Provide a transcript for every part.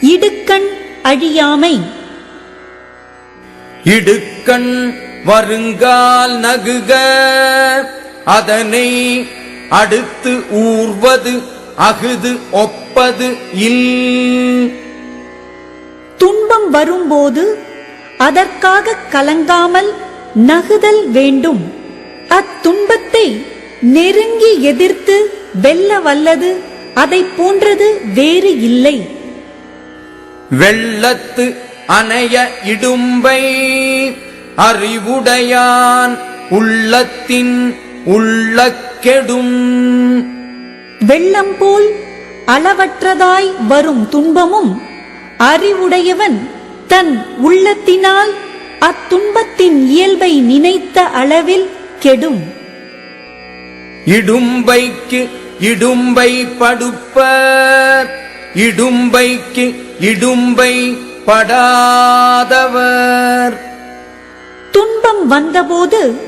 இடுக்கண் அழியாமை. இடுக்கண் வருங்கால் நகுக அதனை அடுத்து ஊர்வது அகுது ஒப்பது இல். துன்பம் வரும்போது அதற்காக கலங்காமல் நகுதல் வேண்டும். அத்துன்பத்தை நெருங்கி எதிர்த்து வெல்ல வல்லது அதைப் போன்றது வேறு இல்லை. வெள்ளத்து அணைய இடும்பை அறிவுடையான் உள்ளத்தின் உள்ளக்கெடும். வெள்ளம் போல் அளவற்றதாய் வரும் துன்பமும் அறிவுடையவன் தன் உள்ளத்தினால் அத்துன்பத்தின் இயல்பை நினைத்த அளவில் கெடும். இடும்பைக்கு இடும்பை படுப்ப இடும்பைக்கு இடும்பை படாதவர். துன்பம் வந்தபோது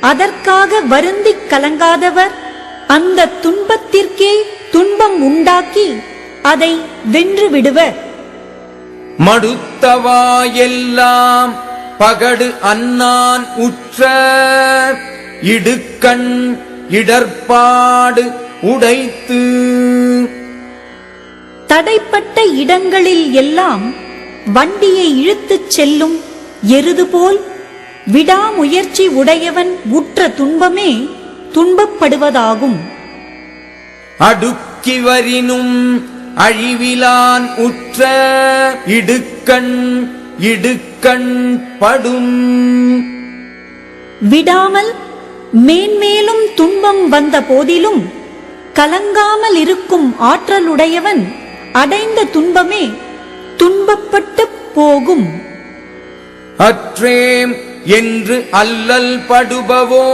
அதற்காக வருந்திக் கலங்காதவர். அந்த துன்பத்திற்கே துன்பம் உண்டாக்கி அதை வென்று விடுவர். மடுத்தவாயெல்லாம் பகடு அன்னான் உற்ற இடுக்கண் இடர்பாடு உடைத்து தடைப்பட்ட இடங்களில் எல்லாம் வண்டியை இழுத்துச் செல்லும் எருது போல் விடாமுயற்சி உடையவன் உற்ற துன்பமே துன்பப்படுவதாகும். அடுக்கி வரினும் அழிவிலான் உற்ற இடுக்கண் இடுக்கண் படும். விடாமல் மேன்மேலும் துன்பம் வந்த போதிலும் கலங்காமல் இருக்கும் ஆற்றலுடையவன் அடைந்த துன்பமே துன்பப்பட்டு போகும். அற்றேம் என்று அல்லல் படுபவோ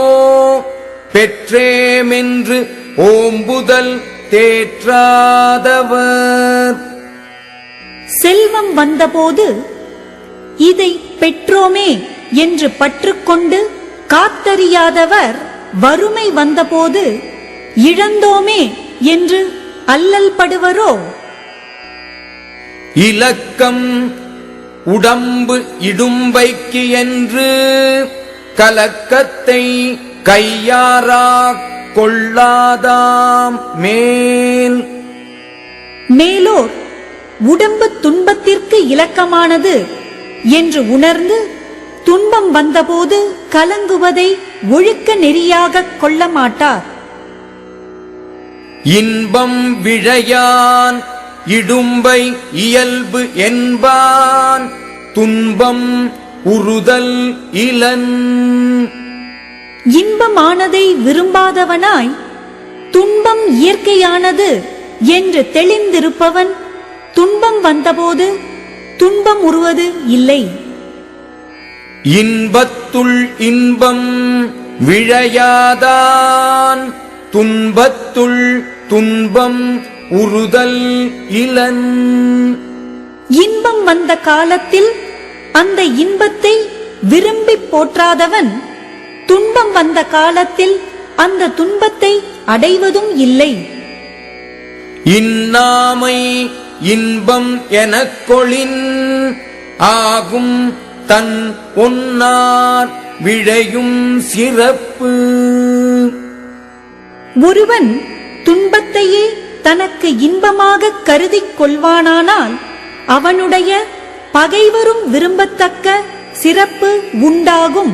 பெற்றேம் என்று ஓம்புதல் தேற்றாதவர். செல்வம் வந்தபோது இதை பெற்றோமே என்று பற்றுக்கொண்டு காத்தறியாதவர் வறுமை வந்தபோது இழந்தோமே என்று அல்லல் படுவரோ? இலக்கம் உடம்பு இடும்பைக்கு என்று கலக்கத்தை கையாரா கொள்ளாதாம் மேல். மேலோர் உடம்பு துன்பத்திற்கு இலக்கமானது என்று உணர்ந்து துன்பம் வந்தபோது கலங்குவதை ஒழுக்க நெறியாகக் கொள்ள மாட்டார் இன்பம் விழையான் இடும்பை இயல்பு என்பான். துன்பம் உறுதல் இலன் இன்பமானதை விரும்பாதவனாய் துன்பம் இயற்கையானது என்று தெளிந்திருப்பவன் துன்பம் வந்தபோது துன்பம் உருவது இல்லை. இன்பத்துள் இன்பம் விழையாதான். துன்பத்துள் துன்பம் உறுதல் இலன். இன்பம் வந்த காலத்தில் அந்த இன்பத்தை விரும்பி போற்றாதவன். துன்பம் வந்த காலத்தில் அந்த துன்பத்தை அடைவதும் இல்லை. இன்னாமை இன்பம் எனக் கொளின். ஆகும் தன் ஒன்னார் விழையும் சிறப்பு. ஒருவன் துன்பத்தையே தனக்கு இன்பமாக கருதிக் கொள்வானானால் அவனுடைய பகைவரும் விரும்பத்தக்க சிறப்பு உண்டாகும்.